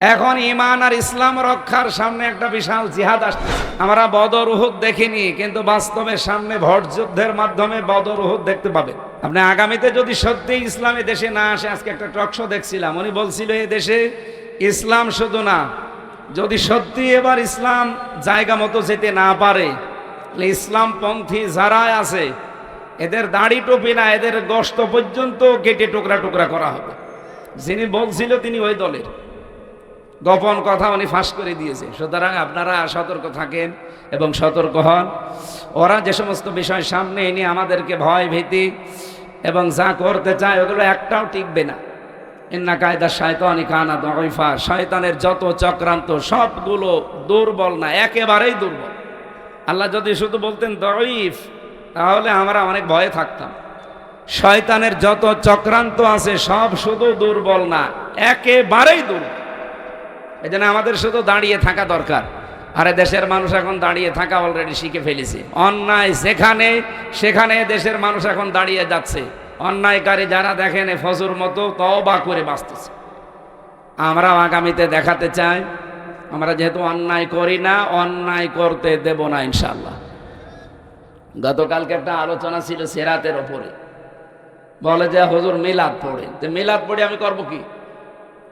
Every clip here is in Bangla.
এখন ইমান আর ইসলাম রক্ষার সামনে একটা বিশাল জিহাদ আসছে আমরা বদর উহুদ দেখিনি, কিন্তু বাস্তবে সামনে ভোট যুদ্ধের মাধ্যমে বদর উহুদ দেখতে পাবে। আপনি আগামীতে যদি সত্যি ইসলামী দেশে না আসে, আজকে একটা টকশো দেখছিলাম, উনি বলছিল এই দেশে ইসলাম শুধু না, যদি সত্যি এবার ইসলাম জায়গা মতো যেতে না পারে, তাহলে ইসলাম পন্থী যারা আছে, এদের দাড়ি টুপি না, এদের গস্ত পর্যন্ত কেটে টুকরা টুকরা করা হবে। যিনি বলছিল তিনি ওই দলের। গোপন কথা উনি ফাঁস করে দিয়েছে। সুতরাং আপনারা সতর্ক থাকেন এবং সতর্ক হন। ওরা যে সমস্ত বিষয় সামনে এনে আমাদেরকে ভয়, ভীতি এবং যা করতে চায় ওগুলো একটাও টিকবে না। ইন্না কায়দা শয়তানি কানা দইফা শয়তানের যত চক্রান্ত, সবগুলো দুর্বল না, একেবারেই দুর্বল। আল্লাহ যদি শুধু বলতেন দইফ তাহলে আমরা অনেক ভয়ে থাকতাম। শয়তানের যত চক্রান্ত আছে, সব শুধু দুর্বল না, একেবারেই দুর্বল। এই জন্য আমাদের শুধু দাঁড়িয়ে থাকা দরকার। আরে দেশের মানুষ এখন দাঁড়িয়ে থাকা অলরেডি শিখে ফেলেছে। অন্যায় সেখানে সেখানে দেশের মানুষ এখন দাঁড়িয়ে যাচ্ছে। অন্যায়কারী যারা দেখেন ফজুর মতো তবা করে বাঁচতেছে। আমরাও আগামীতে দেখাতে চাই। আমরা যেহেতু অন্যায় করি না, অন্যায় করতে দেব না ইনশাল্লাহ গতকালকে একটা আলোচনা ছিল সেরাতের ওপরে। বলে যে, হজুর মিলাদ পড়ে। মিলাদ পড়ে আমি করব কি?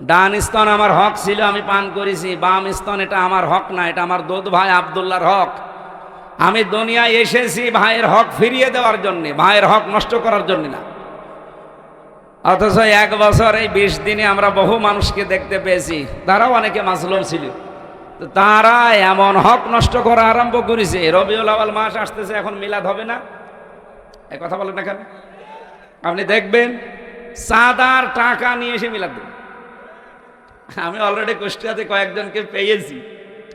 ডান স্তন আমার হক ছিল, আমি পান করেছি। বাম স্তন, এটা আমার হক না, এটা আমার দোদ ভাই আবদুল্লাহর হক। আমি দুনিয়ায় এসেছি ভাইয়ের হক ফিরিয়ে দেওয়ার জন্যে, ভাইয়ের হক নষ্ট করার জন্য না। অথচ এক বছর এই বিশ দিনে আমরা বহু মানুষকে দেখতে পেয়েছি, তারাও অনেকে মাসলুম ছিল। তো তারা এমন হক নষ্ট করা আরম্ভ করেছে। রবিউল আওয়াল মাস আসতেছে, এখন মিলাদ হবে না? এ কথা বলেন না কেন? আপনি দেখবেন, সাদার টাকা নিয়ে এসে মিলাদ দেবেন আমি অলরেডি কুষ্টিয়াতে কয়েকজনকে পেয়েছি।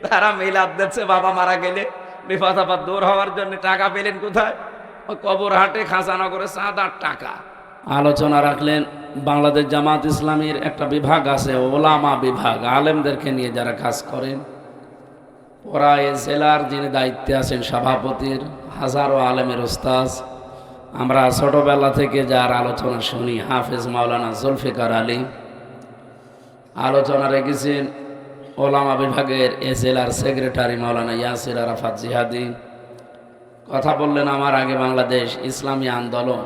তারা মিলাদ দিচ্ছে, বাবা মারা গেলে। বিপদ আপদ দূর হওয়ার জন্য টাকা পেলেন কোথায়? কবর হাটে খাঁচানগরে চাঁদার টাকা। আলোচনা রাখলেন, বাংলাদেশ জামাত ইসলামীর একটা বিভাগ আছে, ওলামা বিভাগ। আলেমদেরকে নিয়ে যারা কাজ করেন, ওরা এ জেলার যিনি দায়িত্বে আছেন, সভাপতির হাজারো আলেমের ওস্তাজ আমরা ছোটবেলা থেকে যার আলোচনা শুনি, হাফেজ মাওলানা জুলফিকার আলী। আলোচনা রেখেছেন ওলামা বিভাগের এ জেলার সেক্রেটারি মাওলানা ইয়াসির আরাফাত জিহাদি। কথা বললেন আমার আগে বাংলাদেশ ইসলামী আন্দোলন।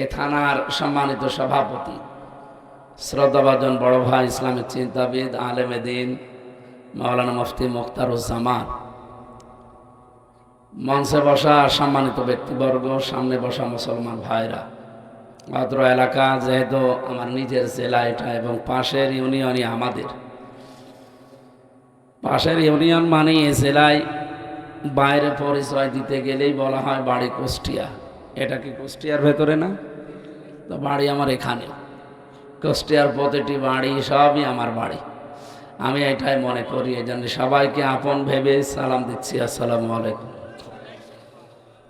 এ থানার সম্মানিত সভাপতি, শ্রদ্ধাভাজন বড় ভাই ইসলামিক চিন্তাবিদ, আলেমে দিন, মাওলানা মুফতি মুখতারুজ্জামান মঞ্চে বসা সম্মানিত ব্যক্তিবর্গ, সামনে বসা মুসলমান ভাইরা। অত্র এলাকা যেহেতু আমার নিজের জেলা এটা এবং পাশের ইউনিয়নই আমাদের। পাশের ইউনিয়ন মানে এ জেলায় বাইরে পরিচয় দিতে গেলেই বলা হয় বাড়ি কুষ্টিয়া। এটা কি কুষ্টিয়ার ভেতরে না? তো বাড়ি আমার এখানে। কুষ্টিয়ার প্রতিটি বাড়ি সবই আমার বাড়ি। আমি এটাই মনে করি এই জন্য সবাইকে আপন ভেবে সালাম দিচ্ছি। আসসালামু আলাইকুম।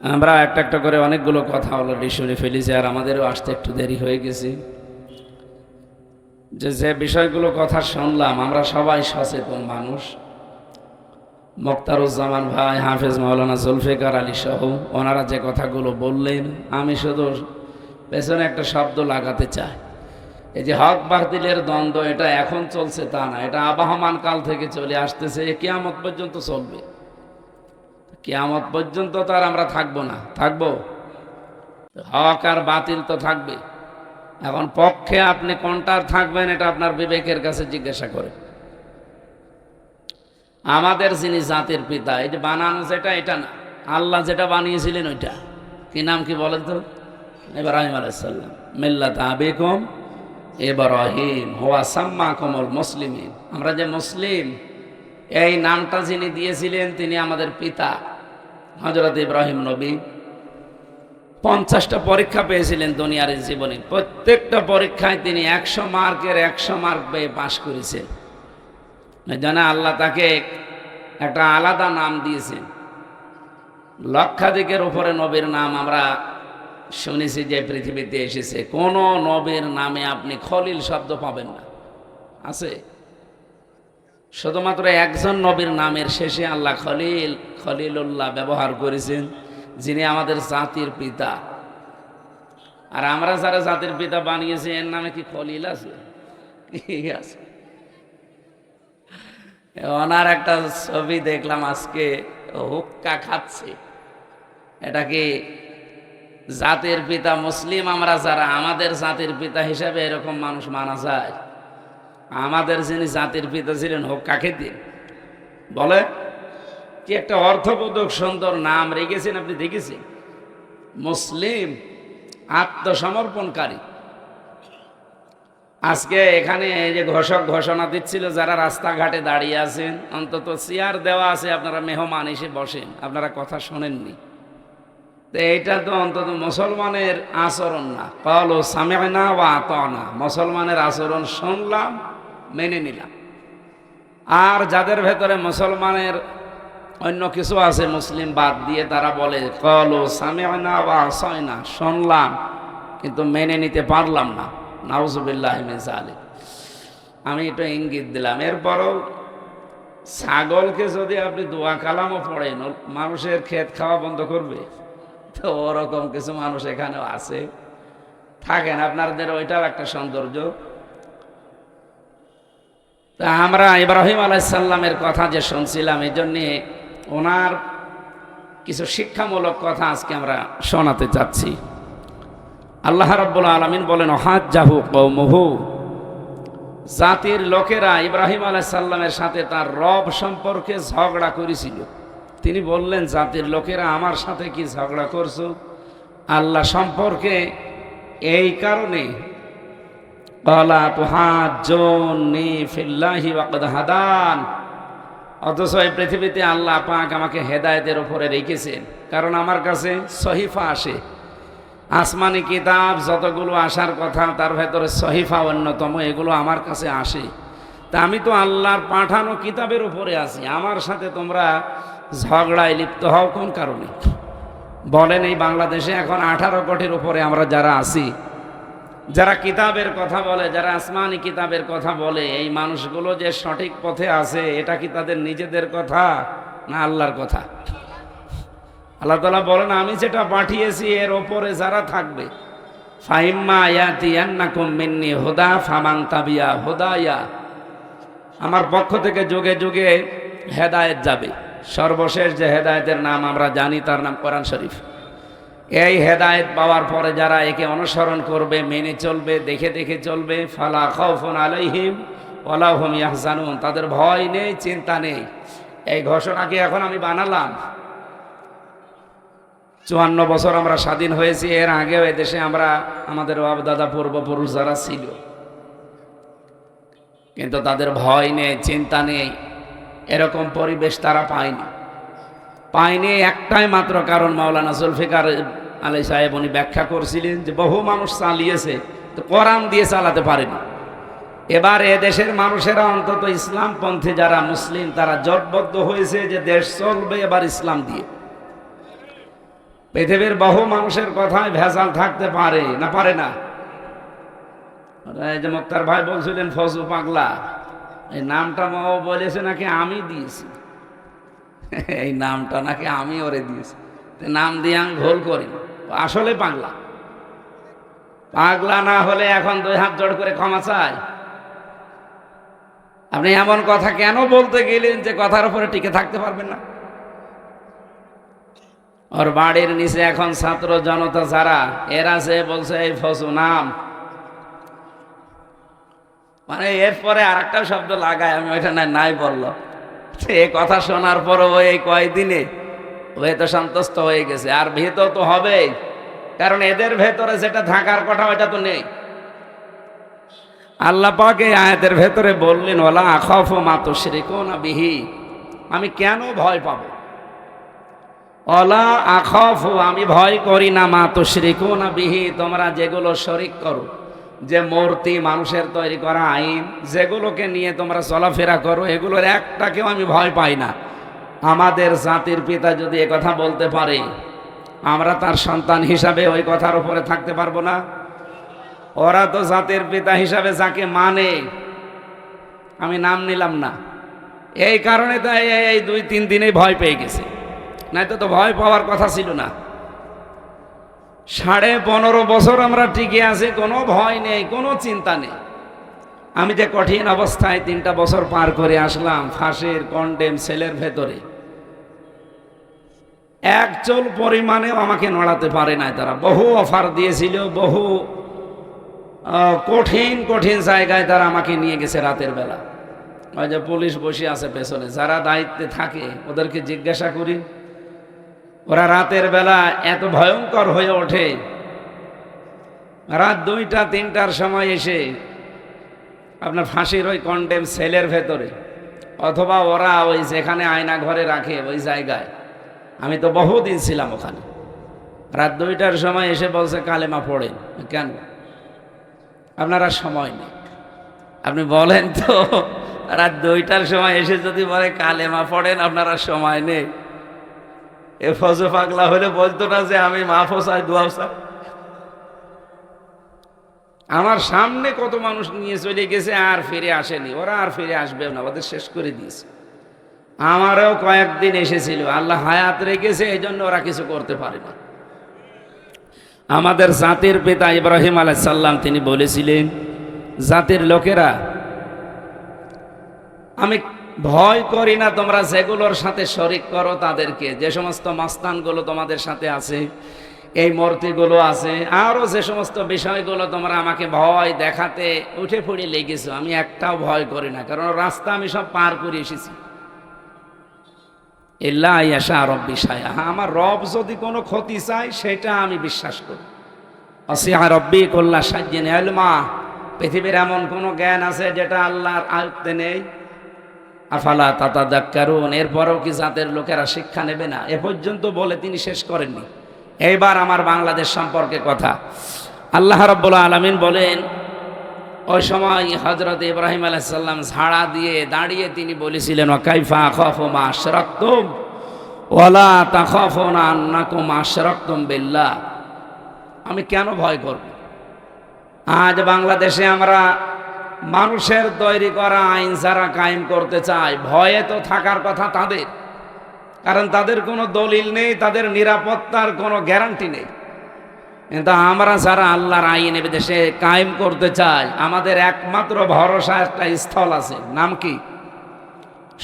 আমরা একটা একটা করে অনেকগুলো কথা অলরেডি শুনে ফেলেছি আর আমাদেরও আসতে একটু দেরি হয়ে গেছি। যে যে বিষয়গুলো কথা শুনলাম, আমরা সবাই সচেতন মানুষ। মোক্তারুজ্জামান ভাই, হাফেজ মাওলানা জুলফিকার আলী সহ ওনারা যে কথাগুলো বললেন, আমি শুধু পেছনে একটা শব্দ লাগাতে চাই। এই যে হক বাতিলের দ্বন্দ্ব, এটা এখন চলছে তা না, এটা আবাহমান কাল থেকে চলে আসতেছে, এ কেয়ামত পর্যন্ত চলবে। কেয়ামত পর্যন্ত তো আর আমরা থাকব না। থাকব? হক আর বাতিল তো থাকবে। এখন পক্ষে আপনি কোনটার থাকবেন, এটা আপনার বিবেকের কাছে জিজ্ঞাসা করে। আমাদের যিনি জাতির পিতা, এই যে বানানো যেটা, এটা না। আল্লাহ যেটা বানিয়েছিলেন ওইটা। কি নাম কি বলেন তো? ইব্রাহিম আলাইসাল্লাম মিল্লাত আবেকম এবারহিম হোয়া সাম্মা কমল মুসলিমিন। আমরা যে মুসলিম, এই নামটা যিনি দিয়েছিলেন, তিনি আমাদের পিতা। হজরত ইব্রাহিম নবী পঞ্চাশটা পরীক্ষা পেয়েছিলেন দুনিয়ার জীবনে। প্রত্যেকটা পরীক্ষায় তিনি একশো মার্কের একশো মার্ক পেয়ে পাশ করেছেন। জানা, আল্লাহ তাকে একটা আলাদা নাম দিয়েছেন। লক্ষাধিকের উপরে নবীর নাম আমরা শুনেছি যে পৃথিবীতে এসেছে। কোন নবীর নামে আপনি খলিল শব্দ পাবেন না। আছে? শুধুমাত্র একজন নবীর নামের শেষে আল্লাহ খলিল, খলিলুল্লাহ ব্যবহার করেছেন, যিনি আমাদের জাতির পিতা। আর আমরা যারা জাতির পিতা বানিয়েছি, এর নামে কি খলিল আছে? কি আছে? ওনার একটা ছবি দেখলাম আজকে, হুক্কা খাচ্ছে। এটা কি জাতির পিতা মুসলিম? আমরা যারা আমাদের জাতির পিতা হিসাবে এরকম মানুষ মানা যায়? আমাদের যিনি জাতির পিতা ছিলেন হুক্কা খেতে বলে, কি একটা অর্থবোধক সুন্দর নাম রেখেছেন আপনি দেখেছেন? মুসলিম আত্মসমর্পণকারী। আজকে এখানে এই যে ঘোষক ঘোষণা দিচ্ছিল, যারা রাস্তাঘাটে দাঁড়িয়ে আছেন, অন্তত চেয়ার দেওয়া আছে, আপনারা মেহমান এসে বসেন, আপনারা কথা শোনেননি। তো এটা তো অন্তত মুসলমানের আচরণ না। কলো সামেনা বা আতনা, মুসলমানের আচরণ শুনলাম মেনে নিলাম। আর যাদের ভেতরে মুসলমানের অন্য কিছু আছে মুসলিম বাদ দিয়ে তারা বলে, কলো সামেনা বা আসয়না শুনলাম, কিন্তু মেনে নিতে পারলাম না। নাউজুবিল্লাহ আলী আমি একটু ইঙ্গিত দিলাম। এরপরও ছাগলকে যদি আপনি দোয়া কালামও পড়েন মানুষের ক্ষেত খাওয়া বন্ধ করবে? তো ওরকম কিছু মানুষ এখানেও আছে। থাকেন, আপনাদের ওইটাও একটা সৌন্দর্য। তা আমরা ইব্রাহিম আলাইসাল্লামের কথা যে শুনছিলাম, এই জন্যে ওনার কিছু শিক্ষামূলক কথা আজকে আমরা শোনাতে চাচ্ছি। আল্লাহ রাব্বুল আলমিন বলেন হাত জাহু কৌমহু জাতির লোকেরা ইব্রাহিম আলাইসাল্লামের সাথে তার রব সম্পর্কে ঝগড়া করেছিল। তিনি বললেন, জাতির লোকেরা আমার সাথে কি ঝগড়া করছ? আল্লাহ সম্পর্কে এই কারণে কলা তুহাজ্জুনি ফিল্লাহি ওয়াকদ হাদান অথচ এই পৃথিবীতে আল্লাহ পাক আমাকে হেদায়েতের উপরে রেখেছেন। কারণ আমার কাছে সহিফা আসে। আসমানি কিতাব যতগুলো আসার কথা, তার ভেতরে সহিফা অন্যতম, এগুলো আমার কাছে আসে। তা আমি তো আল্লাহর পাঠানো কিতাবের উপরে আছি। আমার সাথে তোমরা ঝগড়ায় লিপ্ত হও কোন কারণে? বলেন, এই বাংলাদেশে এখন আঠারো কোটির উপরে আমরা যারা আছি যারা কিতাবের কথা বলে, যারা আসমানি কিতাবের কথা বলে, এই মানুষগুলো যে সঠিক পথে আছে, এটা কি তাদের নিজেদের কথা না আল্লাহর কথা? আল্লাহ তালা বলেন, আমি যেটা পাঠিয়েছি, এর ওপরে যারা থাকবে ফাহিম্মা হুদা আমার পক্ষ থেকে যুগে যুগে হেদায়েত যাবে। সর্বশেষ যে হেদায়েতের নাম আমরা জানি, তার নাম কোরআন শরীফ। এই হেদায়েত পাওয়ার পরে যারা একে অনুসরণ করবে, মেনে চলবে, দেখে দেখে চলবে, ফালা খাউফুন আলাইহিম ওয়ালাহুম ইয়াহজানুন। তাদের ভয় নেই, চিন্তা নেই। এই ঘোষণাকে এখন আমি বানালাম? চুয়ান্ন বছর আমরা স্বাধীন হয়েছি, এর আগেও দেশে আমরা, আমাদের দাদা পূর্বপুরুষ যারা ছিল। কিন্তু তাদের ভয় নেই, চিন্তা নেই। এরকম পরিবেশ তারা পায়নি। পায়নি একটাই মাত্র কারণ, মাওলানা জুলফিকার আলী সাহেব উনি ব্যাখ্যা করছিলেন যে বহু মানুষ চালিয়েছে, তো কোরআন দিয়ে চালাতে পারেনি। এবার এ দেশের মানুষেরা অন্তত ইসলামপন্থী যারা মুসলিম, তারা জটবদ্ধ হয়েছে যে দেশ চলবে এবার ইসলাম দিয়ে। পৃথিবীর বহু মানুষের কথায় ভেজাল থাকতে পারে না পারে না। যে মুক্তার ভাই বলছিলেন ফজু পাগলা। এই নামটা মাও বলেছে নাকি আমি দিয়েছি। এই নামটা নাকি আমি ওরে দিয়েছি। নাম দিয়ে আমি ভুল করি আসলে পাগলা। পাগলা না হলে এখন দুই হাত জোড় করে ক্ষমা চাই। আপনি এমন কথা কেন বলতে গেলেন যে কথার উপরে টিকে থাকতে পারবেন না? ওর বাড়ির নিচে এখন ছাত্র জনতা যারা, এরা সে বলছে এই ফসু নাম। মানে এরপরে আর একটা শব্দ লাগায়, আমি ওইটা নাই বলল। এ কথা শোনার পর ও এই কয়দিনে ও তো সন্তুষ্ট হয়ে গেছে। আর ভেতর তো হবেই। কারণ এদের ভেতরে যেটা থাকার কথা, ওইটা তো নেই। আল্লাহ পাকে আয়াতের ভেতরে বললেন ওলা আখফ মাতো শ্রীকোনা বিহি। আমি কেন ভয় পাবো? অলা আখফ, আমি ভয় করি না মা তো শ্রীকোনা বিহি। তোমরা যেগুলো শরিক করো, যে মূর্তি মানুষের তৈরি করা আইন, যেগুলোকে নিয়ে তোমরা চলাফেরা করো, এগুলোর একটাকেও আমি ভয় পাই না। আমাদের জাতির পিতা যদি কথা বলতে পারে, আমরা তার সন্তান হিসাবে ওই কথার উপরে থাকতে পারব না। ওরা তো জাতির পিতা হিসাবে যাকে মানে আমি নাম নিলাম না। এই কারণে তো এই- দুই, তিন দিনে ভয় পেয়ে গেছে। নয়তো তো ভয় পাওয়ার কথা ছিল না। সাড়ে পনেরো বছর আমরা টিকে আছি, কোনো ভয় নেই, কোনো চিন্তা নেই। আমি যে কঠিন অবস্থায় তিনটা বছর পার করে আসলাম, ফাঁসির কন্ডেম সেলের ভেতরে। এক চুল পরিমাণেও আমাকে নড়াতে পারে নাই তারা। বহু অফার দিয়েছিল, বহু কঠিন কঠিন জায়গায় তারা আমাকে নিয়ে গেছে রাতের বেলা। ওই যে পুলিশ বসে আছে পেছনে, যারা দায়িত্বে থাকে ওদেরকে জিজ্ঞাসা করি। ওরা রাতের বেলা এত ভয়ঙ্কর হয়ে ওঠে। রাত দুইটা, তিনটার সময় এসে আপনার ফাঁসির ওই কন্ডেম সেলের ভেতরে, অথবা ওরা ওই যেখানে আয়না ঘরে রাখে ওই জায়গায় আমি তো বহুদিন ছিলাম ওখানে। রাত দুইটার সময় এসে বলছে, কালেমা পড়েন। কেন? আপনারা সময় নেই। আপনি বলেন তো, রাত দুইটার সময় এসে যদি বলে, কালেমা পড়েন, আপনারা সময় নেই। এ ফজো পাগলা হলে বলতো না যে, আমি মাফও চাই। দোয়াও আমার সামনে কত মানুষ নিয়ে চলে গেছে, আর ফিরে আসেনি। ওরা আর ফিরে আসবে না, ওদের শেষ করে দিয়েছে। আমারও কয়েকদিন এসেছিল। আল্লাহ হায়াত রেখেছে এই জন্য ওরা কিছু করতে পারে না। আমাদের জাতির পিতা ইব্রাহিম আলাইসাল্লাম তিনি বলেছিলেন, জাতির লোকেরা, আমি ভয় করি না তোমরা যেগুলোর সাথে শরিক করো তাদেরকে। যে সমস্ত মাস্তানগুলো তোমাদের সাথে আছে, এই মূর্তিগুলো আছে, আরও যে সমস্ত বিষয়গুলো তোমরা আমাকে ভয় দেখাতে উঠে পড়ে লেগেছো, আমি একটাও ভয় করি না। কারণ রাস্তা আমি সব পার করে এসেছি। ইয়াশা রব্বি সায়া আমার রব যদি কোনো ক্ষতি চায়, সেটা আমি বিশ্বাস করি। অসিহা রব্বি কল্লা সাজ্জিন এলমা পৃথিবীর এমন কোনো জ্ঞান আছে যেটা আল্লাহর আয়ত্তে নেই? আফালা তাতা দাক্কারুন এরপরেও কি জাতের লোকেরা শিক্ষা নেবে না? এ পর্যন্ত বলে তিনি শেষ করেননি। এইবার আমার বাংলাদেশ সম্পর্কে কথা। আল্লাহ রব্বুল আলমিন বলেন ওই সময় হজরত ইব্রাহিম আলাইসাল্লাম ঝাড়া দিয়ে দাঁড়িয়ে তিনি বলেছিলেন কাইফা খফ মা আশরাক্তুম, ওয়ালা তাখাফুনা আন্নাকুম আশরাক্তুম বিল্লাহ। আমি কেন ভয় করব? আজ বাংলাদেশে আমরা মানুষের তৈরি করা আইন যারা কায়েম করতে চায়, ভয়ে তো থাকার কথা তাদের। কারণ তাদের কোনো দলিল নেই, তাদের নিরাপত্তার কোনো গ্যারান্টি নেই। কিন্তু আমরা যারা আল্লাহর আইন দেশে কায়েম করতে চাই, আমাদের একমাত্র ভরসা একটা স্থল আছে। নাম কি?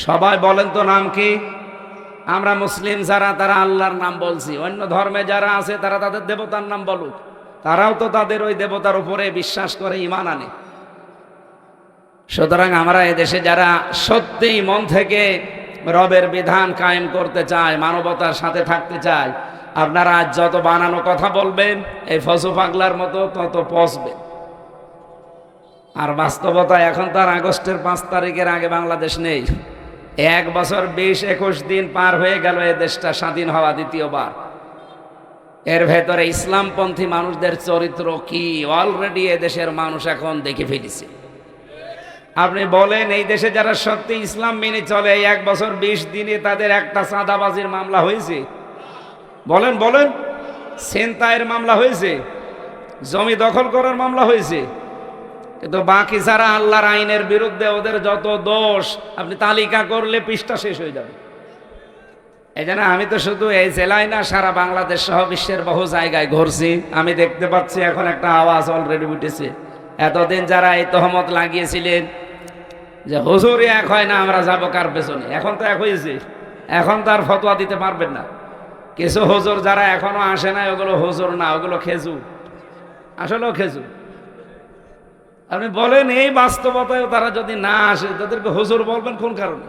সবাই বলেন তো নাম কি? আমরা মুসলিম যারা, তারা আল্লাহর নাম বলছি। অন্য ধর্মে যারা আছে, তারা তাদের দেবতার নাম বলুক। তারাও তো তাদের ওই দেবতার উপরে বিশ্বাস করে ইমান আনে। সুতরাং আমরা এদেশে যারা সত্যিই মন থেকে রবের বিধান কায়েম করতে চায় মানবতার সাথে থাকতে চায় আপনারা আজ যত বানানো কথা বলবেন, এই ফসু পাগলার মতো তত পচবে। আর বাস্তবতা এখন তার আগস্টের পাঁচ তারিখের আগে বাংলাদেশ নেই। এক বছর বিশ একুশ দিন পার হয়ে গেল এ দেশটা স্বাধীন হওয়া দ্বিতীয়বার। এর ভেতরে ইসলামপন্থী মানুষদের চরিত্র কি? অলরেডি দেশের মানুষ এখন দেখে ফেলেছে। আপনি বলেন, এই দেশে যারা সত্যি ইসলাম মেনে চলে এক বছর বিশ দিনে তাদের একটা চাঁদাবাজির মামলা হয়েছে? বলেন বলেন। সেন্তায়ের মামলা হয়েছে, জমি দখল করার মামলা হয়েছে। কিন্তু বাকি যারা আল্লাহর আইনের বিরুদ্ধে ওদের যত দোষ, আপনি তালিকা করলে পৃষ্ঠা শেষ হয়ে যাবে। এই জন্য আমি তো শুধু এই জেলায় না, সারা বাংলাদেশ সহ বিশ্বের বহু জায়গায় ঘুরছি। আমি দেখতে পাচ্ছি এখন একটা আওয়াজ অলরেডি উঠেছে। এতদিন যারা এই তহমত লাগিয়েছিলেন যে, হুজুর, এক হয় না, আমরা যাব কার পেছনে? এখন তো এক হয়েছে। এখন তো আর ফতোয়া দিতে পারবেন না। কিছু হজুর যারা এখনও আসে না ওগুলো হজুর না, ওগুলো খেজু। আসলেও খেজু। আপনি বলেন, এই বাস্তবতায় তারা যদি না আসে, তাদেরকে হজুর বলবেন কোন কারণে?